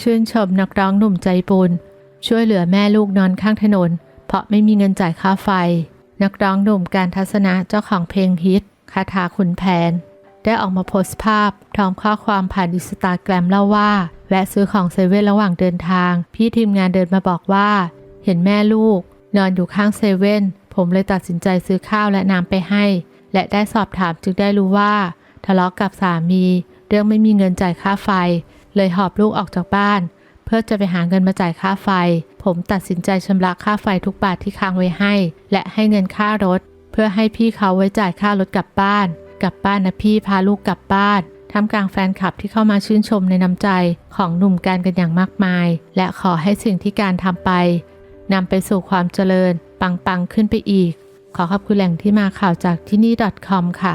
ชื่นชมนักร้องหนุ่มใจบุญช่วยเหลือแม่ลูกนอนข้างถนน เพราะไม่มีเงินจ่ายค่าไฟ นักร้องหนุ่มการทัศนะเจ้าของเพลงฮิตคาถาขุนแผน ได้ออกมาโพสต์ภาพพร้อมข้อความผ่านอินสตาแกรมเล่าว่าแวะซื้อของเซเว่นระหว่างเดินทาง พี่ทีมงานเดินมาบอกว่า เห็นแม่ลูก นอนอยู่ข้างเซเว่นผมเลยตัดสินใจซื้อข้าวและน้ำไปให้ และได้สอบถามจึงได้รู้ว่า ทะเลาะกับสามี เรื่องไม่มีเงินจ่ายค่าไฟ เลยหอบลูกออกจากบ้าน เพื่อจะไปหาเงินมาจ่ายค่าไฟ ผมตัดสินใจชำระค่าไฟทุกบาทที่ค้างไว้ให้ และให้เงินค่ารถ เพื่อให้พี่เขาไว้จ่ายค่ารถกลับบ้าน กลับบ้านนะพี่พาลูกกลับบ้านท่ามกลางแฟนคลับที่เข้ามาชื่นชมในน้ำใจของหนุ่มการกันอย่างมากมาย และขอให้สิ่งที่การทำไปนำไปสู่ความเจริญปังๆขึ้นไปอีก ขอขอบคุณแหล่งที่มาข่าวจากที่นี่ .com ค่ะ